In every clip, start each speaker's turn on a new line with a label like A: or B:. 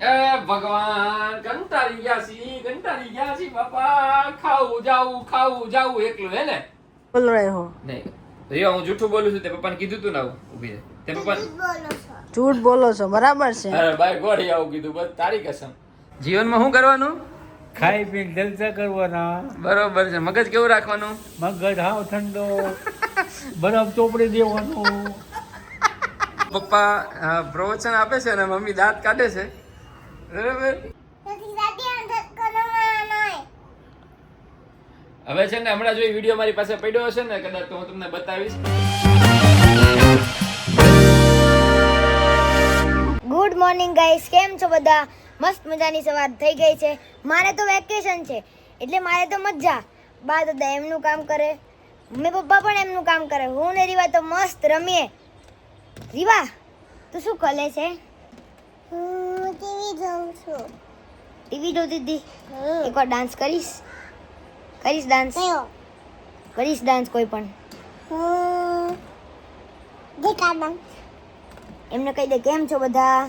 A: એ ભગવાન કંટાળી ગયા છી કંટાળી ગયા છી બાપા ખાવું જાવું ખાવું જાવું એકલું હે ને?
B: બોલ રહે હો.
A: નહીં. રિયા હું જૂઠું બોલું છું તે પપ્પાને કીધું તું ને આવું ઊભી રહે. તે પપ્પાને
B: જૂઠ બોલો છો. બરાબર છે.
A: અરે બાય ગોળી આવું કીધું બસ તારી કસમ. જીવનમાં શું કરવાનું?
C: ખાઈ પીને જલસા કરવાના.
A: બરોબર છે. મગજ કેવું રાખવાનું?
C: મગજ હાવ ઠંડો. બરફ ચોપડી દેવાનું.
A: પપ્પા પ્રવચન આપે છે અને મમ્મી દાંત કાઢે છે. બરોબર? હવે છે ને હમણાં જો એ વીડિયો મારી પાસે પડ્યો હશે ને કદાચ તો હું તમને બતાવીશ.
D: ગુડ મોર્નિંગ ગાઈસ કેમ છો બધા? મસ્ત મજાની સવાર થઈ ગઈ છે. મારે તો વેકેશન છે. એટલે મારે તો મજા. બા દાદા એમનું કામ કરે. મમ્મી પપ્પા પણ એમનું કામ કરે. હું ને રીવા તો મસ્ત રમીએ. રીવા તું શું કરે છે હું ટીવી જોઉં છું. ટીવી જોતી હતી એકવાર ડાન્સ કરીશ? કરીશ ડાન્સ? કરીશ ડાન્સ કોઈ પણ. એમને કહી દે કેમ છો બધા?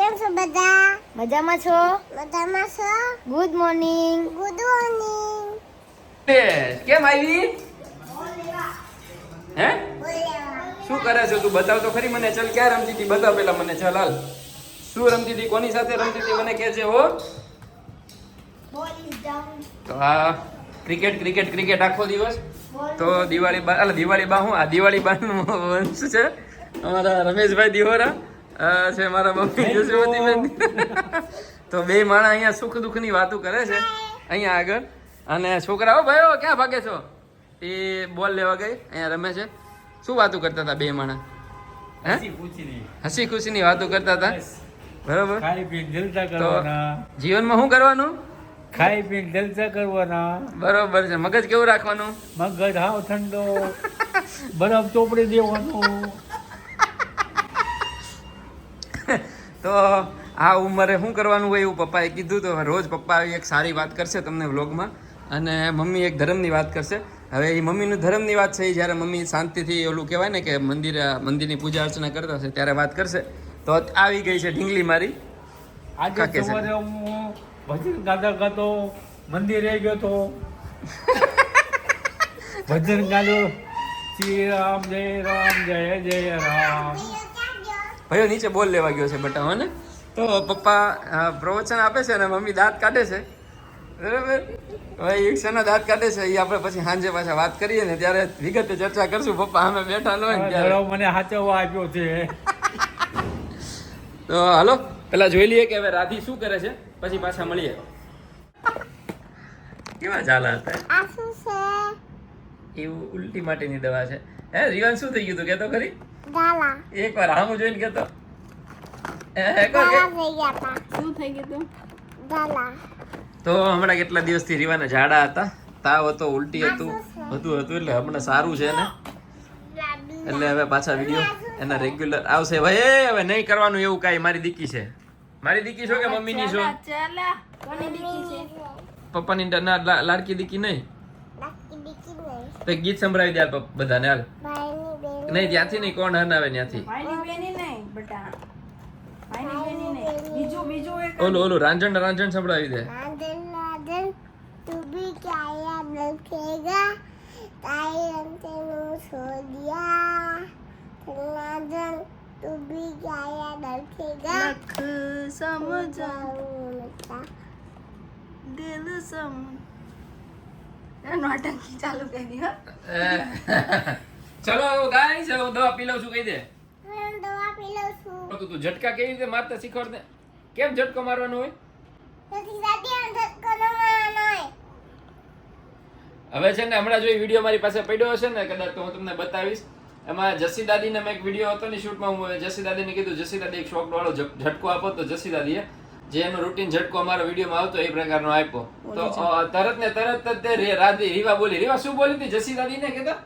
D: કેમ છો બધા? મજામાં છો? મજામાં છો? ગુડ મોર્નિંગ ગુડ મોર્નિંગ
A: કેમ આવી? હે? શું કરે છે તું? બતાવ તો ખરી મને ચલ ક્યાં રમતી હતી? બતાવ પેલા મને ચલ હાલ. શું રમતી હતી કોની સાથે રમતી હતી મને કહે છે હો.
D: બોલ ઇઝ ડાઉન
A: તો આ ક્રિકેટ ક્રિકેટ ક્રિકેટ આખો દિવસ. તો દિવાળી બા અલા દિવાળી બા હું? આ દિવાળી બાનું વંશ છે. અમારા રમેશભાઈ દિહોરા છે મારા મમ્મી જસવતીબેન તો બે માણા અહીંયા સુખ દુઃખની વાતો કરે છે. અહીંયા આગળ. અને છોકરાઓ ભાઈઓ ક્યાં ભાગે છો? એ બોલ લેવા ગઈ. અહીંયા રમે છે. શું વાતો કરતા હતા બે માણા? હે? હસી ખુશીની. વાતો કરતા હતા? બરોબર?
C: ખાઈ પી જલસા કરવાના.
A: જીવનમાં શું કરવાનું?
C: ખાઈ પી જલસા કરવાના.
A: બરોબર છે. મગજ કેવું રાખવાનું?
C: મગજ હાવ ઠંડો. બરફ ચોપડી દેવાનું.
A: તો આ ઉંમરે શું કરવાનું હોય એવું પપ્પાએ કીધું. તો રોજ પપ્પા એક સારી વાત કરશે તમને વ્લોગમાં. અને મમ્મી એક ધર્મની વાત કરશે. હવે એ મમ્મીનું ધર્મની વાત છે એ જ્યારે મમ્મી શાંતિથી ઓલું કહેવાય ને કે મંદિર મંદિરની પૂજા અર્ચના કરતા હશે ત્યારે વાત કરશે. તો આવી ગઈ છે ઢીંગલી મારી.
C: આજે સવારે હું ભજન ગાતા ગાતો મંદિરે ગયો તો. ભજન ગાયો શ્રી રામ જય રામ જય જય રામ.
A: ભાઈઓ નીચે બોલ લેવા ગયો છે બટા હોને તો પપ્પા પ્રવચન આપે છે ને મમ્મી દાંત કાઢે છે. બરાબર? હવે એક શેનો દાંત કાઢે છે એ આપણે પછી સાંજે પાછા વાત કરીએ ને ત્યારે વિગતે ચર્ચા કરશું. પપ્પા અમે બેઠા
C: લો મને સાચવવા આપ્યો છે.
A: તો હાલો. પેલા જોઈ લઈએ કે હવે રાધી શું કરે છે? પછી પાછા મળીએ. કેવા ચાલા હતા? એવું ઉલટી માટેની દવા છે. હે રીવાન શું થઈ ગયું તું? કેતો ખરી? એક વાર આમ જોઈને કેતો? તો? હમણાં કેટલા દિવસથી રીવાના ઝાડા હતા? તાવ હતો ઉલટી હતું બધું હતું એટલે હમણાં સારું છે ને? એટલે હવે પાછા વીડિયો એના રેગ્યુલર આવશે ભાઈ એ હવે નહીં કરવાનું એવું કાંઈ. મારી દીકી છે. મારી દીકી છો કે મમ્મીની છો? પપ્પાની ના લાડકી દીકી નહીં? તો ગીત સંભળાવી દે હાલ બધાને હાલ. નહીં ત્યાંથી નહીં. કોણ હનાવે ત્યાંથી? ઓલું ઓલું રાંઝણ રાંઝણ સંભળાવી દે.
B: નોટંકી ચાલુ કરી હો.
A: ચલો ગાઈસ હવે હું દવા પી લઉં છું કહી દે. તો તું ઝટકા કેવી રીતે મારતા શીખવાડ દે કેમ ઝટકો મારવાનો હોય? હવે છે ને હમણાં જો વીડિયો મારી પાસે પડ્યો હશે ને કદાચ તો હું તમને બતાવીશ. એમાં જસી દાદીને મેં એક વીડિયો હતો ને શૂટમાં હું જસી દાદીને કીધું જસી દાદી એક શોખ વાળો ઝટ- ઝટકો આપો તો જસી દાદીએ. જે એનો રૂટીન ઝટકો અમારા વિડીયોમાં આવતો એ પ્રકારનો આપ્યો. તો તરત ને તરત જ તે રાધી રીવા બોલી રીવા શું બોલી હતી જસી દાદીને ને કેતા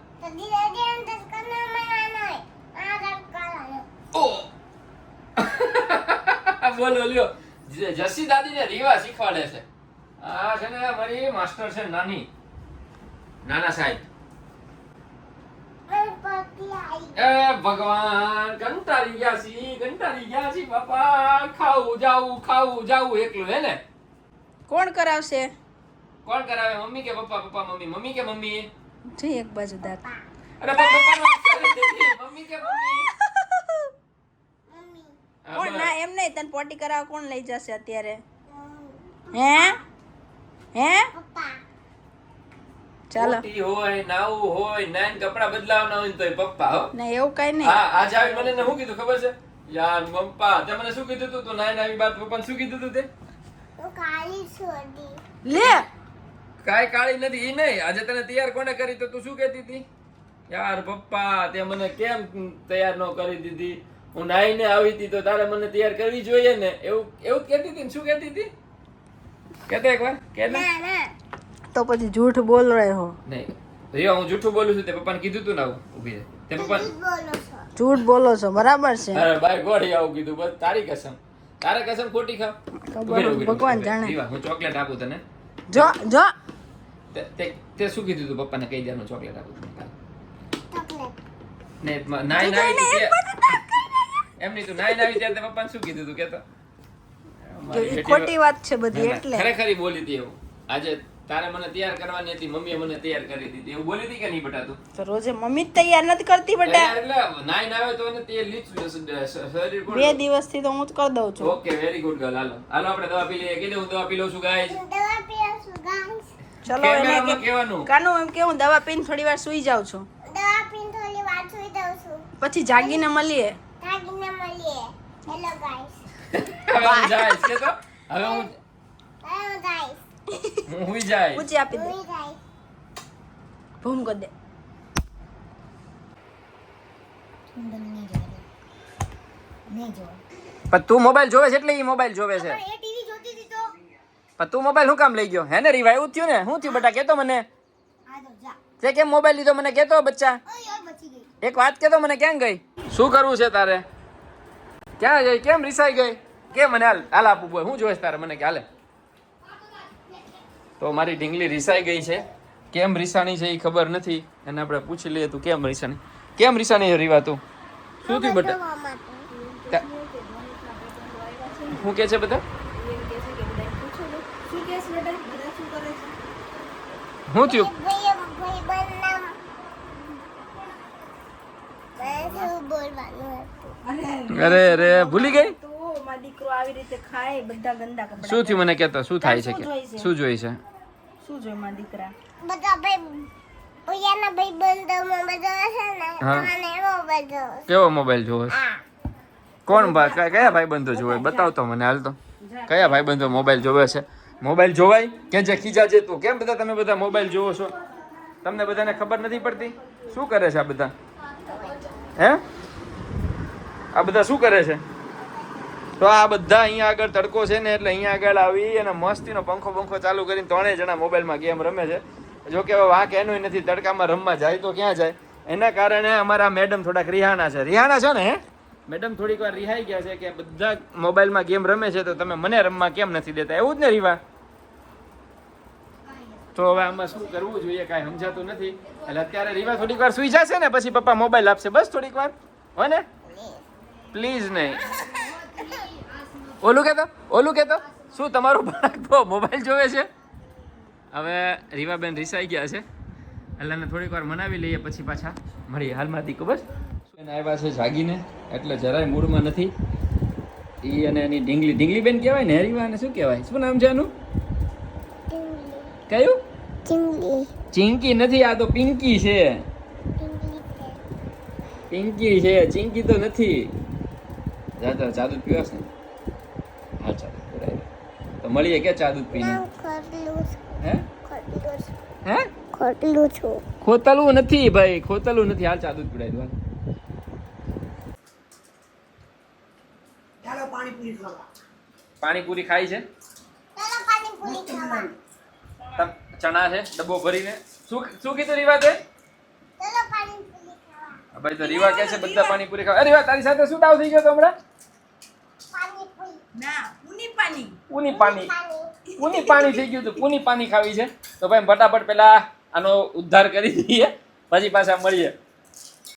A: બોલો લ્યો. જસી જસી દાદીને રીવા શીખવાડે છે. આ છે ને મારી માસ્ટર છે નાની. નાના સાહેબ. એ ભગવાન કંટાળી ગયા છી કંટાળી ગયા છી બાપા ખાવું જાવું ખાવું જાવું એકલું હે ને?
B: કોણ કરાવશે?
A: કોણ કરાવે? મમ્મી કે પપ્પા પપ્પા મમ્મી? મમ્મી કે મમ્મી?
B: જે એક બાજુ દાંત
A: અરે નથી. મમ્મી કે મમ્મી?
B: કોણ? ના એમ નહીં. તને પોટી કરાવવા કોણ લઈ જશે અત્યારે? હે? હે? ચાલો.
A: હોય નાવું હોય નાન કપડા બદલાવના હોય તોય પપ્પા હો.
B: ના એવું કઈ નહીં.
A: હા આજે આવી મને શું કીધું ખબર છે? યાર પપ્પા તે મને શું કીધું તું? તો નાઈન આવી બાત પપ્પાને શું કીધું તું તે?
B: લે.
A: કાઈ કાળી નથી ઈ નહીં. આજે તને તૈયાર કોને કરી તો તું શું કહેતી હતી? યાર પપ્પા તે મને કેમ તૈયાર ન કરી દીધી? હું નાઈને આવી હતી તો તારે મને તૈયાર કરવી જોઈએ ને? એવું એવું કહેતી હતી ને? શું કહેતી હતી? કહેતો એકવાર કે ને.
B: તો પછી જૂઠ બોલ રહ્યો
A: નહીં. રિયા હું જૂઠું બોલું છું તે પપ્પાને કીધું તું ને આવું ઊભી તે પપ્પા
B: જૂઠ બોલો છો. બરાબર છે.
A: અરે બાય ગોળી આવું કીધું બસ તારી કસમ. તારે કસમ ખોટી રહે,
B: ભગવાન જાણે.
A: હું ચોકલેટ આપું તને.
B: જો જો.
A: તે- તે શું કીધું તું પપ્પાને? કહી દેવાનું ચોકલેટ આપું તને ને નાઈ નાઈ એમની તે- એમ નહીં તું નાઈ નાઈ ત્યારે પપ્પાને શું કીધું તું? કેતો.
B: ખોટી વાત છે બધી એટલે.
A: ખરેખર બોલી હતી એવું. આજે તારે મને તૈયાર કરવાની હતી મમ્મીએ મને તૈયાર કરી દીધી. એવું બોલી હતી કે નહીં બેટા તું?
B: તો રોજે મમ્મી તૈયાર નથી કરતી બેટા.
A: એટલે નાઈ ના આવે તો એને તે લીચ શરીર પર.
B: બે દિવસથી તો હું જ કરી દઉં છું.
A: ઓકે વેરી ગુડ ગર્લ હાલો. હાલો આપણે દવા પી લઈએ. કીધું હું દવા પી લઉં છું ગાઈસ
B: ચલો એને કે
A: કહેવાનું.
B: કાનું એમ કે હું દવા પીને થોડી વાર સુઈ જાઉં છું. પછી જાગીને મળીએ.
A: હવે હું જાઈશ કે તો હવે હું હું હુઈ જાય
B: ઊંચી આપી દે ભૂમ કરી દે
A: પણ તું મોબાઈલ જોવે છે એટલે એ મોબાઈલ જોવે છે. પણ તું. મોબાઈલ શું કામ લઈ ગયો? હે ને રિવાય એવું થયું ને? શું થયું બેટા? કેતો મને. તે કેમ મોબાઈલ લીધો? મને કેતો બચ્ચા. એક વાત કેતો મને ક્યાં ગઈ? શું કરવું છે તારે? ક્યાં ગઈ? કેમ રિસાઈ ગઈ? કે મને હાલ હાલ આપવું બોય શું જોઈશ તારે? મને કે હાલે. તો મારી ઢીંગલી રિસાઈ ગઈ છે. કેમ રિસાણી છે એ ખબર નથી. એને આપણે પૂછી લઈએ તું કેમ રિસાણી? કેમ રિસાણી રીવા તું? શું થયું બટા? શું કે છે બધા શું થયું? અરે અરે ભૂલી ગઈ? શું થયું મને કેતા શું થાય છે કે? શું જોઈ છે?
B: શું જોઈ માં દીકરા
D: બધા ભાઈ ઓયાના ભાઈ બંધ બધા છે ને
A: હા.
D: અને એવો બધો
A: કેવો મોબાઈલ જોવે છે? કોણ ભાઈ કયા- કયા ભાઈબંધો જોવે? બતાવતો મને હાલ તો. કયા ભાઈબંધો મોબાઈલ જોવે છે? મોબાઈલ જોવાય? કે જે ખીજા છે તું? કેમ બધા તમે બધા મોબાઈલ જોવો છો? તમને બધાને ખબર નથી પડતી? શું કરે છે આ બધા? હે? આ બધા શું કરે છે? તો આ બધા અહીંયા આગળ તડકો છે ને એટલે અહીંયા આગળ આવી અને મસ્તીનો પંખો પંખો ચાલુ કરીને ત્રણેય જણા મોબાઈલમાં ગેમ રમે છે. જો કે હવે વાંક એનું નથી તડકામાં રમવા જાય તો ક્યાં જાય? એના કારણે અમારા મેડમ થોડાક રિહાના છે. રિહાના છો ને મેડમ થોડીક વાર રિહાઈ ગયા છે કે બધા મોબાઈલમાં ગેમ રમે છે તો તમે મને રમવા કેમ નથી દેતા? એવું જ ને રીવા? તો હવે આમાં શું કરવું જોઈએ? કાંઈ સમજાતું નથી. એટલે અત્યારે રીવા થોડીક વાર સુઈ જશે ને પછી પપ્પા મોબાઈલ આપશે. બસ થોડીક વાર. હો ને? પ્લીઝ નહીં. ઓલું કહેતો ઓલું કહેતો શું તમારું બાળક તો મોબાઈલ જોવે છે? હવે રીવાબેન રિસાઈ ગયા છે. એટલે થોડીક વાર મનાવી લઈએ પછી પાછા મળીએ હાલમાં દીકુ બસ. એને આવ્યા છે જાગીને એટલે જરાય મૂડમાં નથી. એ અને એની ઢીંગલી ઢીંગલી બેન કહેવાય ને રીવા ને શું કહેવાય? શું નામ છે એનું કયું? ચિંકી નથી આ તો પિંકી છે. પિંકી છે ચિંકી તો નથી. જા જા ચા દૂધ પીવાશ. ને હા ચા દૂધ પીવડાવી દે. તો મળીએ કે ચા દૂધ પીને?
D: ખોટલું
A: હે? હે?
D: ખોટલું છું.
A: ખોતલું નથી ભાઈ ખોતલું નથી. હાલ ચા દૂધ પીવડાવી દો. પાણીપુરી ખાઈ છે?
D: પાણીપુરી ખાવા.
A: ચણા છે ડબ્બો ભરીને. શું શું કીધું રીવા તે?
D: ચાલો પાણીપુરી ખાવા.
A: આ ભાઈ તો રીવા કે છે બધા પાણીપુરી ખાવા. અરે રીવા તારી સાથે શું તાવ થઈ ગયો તો હમણાં?
D: પાણીપુરી.
B: ના ઉની પાણી.
A: પૂની.
D: પાણી
A: પૂની પાણી થઈ ગયું હતું. પૂની પાણી ખાવી છે. તો ભાઈ, ફટાફટ પેલા આનો ઉદ્ધાર કરી દઈએ. પછી પાછા મળીએ.